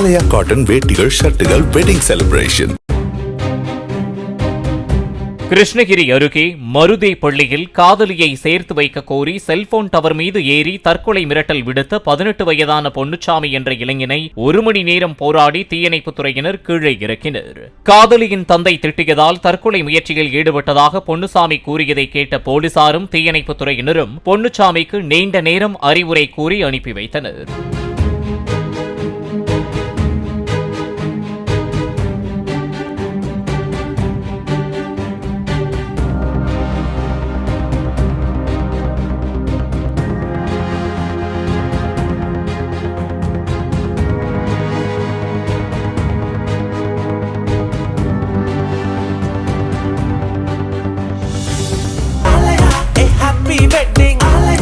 ஆலயா cotton வேட்டிகள் ஷர்ட்டுகள் wedding celebration Krishnagiri அருகே மருதே பள்ளியில் காதலியை சேர்த்து வைக்க கோரி செல்போன் டவர் மீது ஏறி தற்கொலை மிரட்டல் விடுத்த பதினெட்டு வயதான பொன்னுச்சாமி என்ற இளைஞனை ஒரு மணி நேரம் போராடி தீயணைப்புத் துறையினர் கீழே இறக்கினர். காதலியின் தந்தை திட்டியதால் தற்கொலை முயற்சியில் ஈடுபட்டதாக பொன்னுசாமி கூறியதை கேட்ட போலீசாரும் தீயணைப்புத் துறையினரும் பொன்னுச்சாமிக்கு நீண்ட நேரம் அறிவுரை கூறி அனுப்பி வைத்தனர்.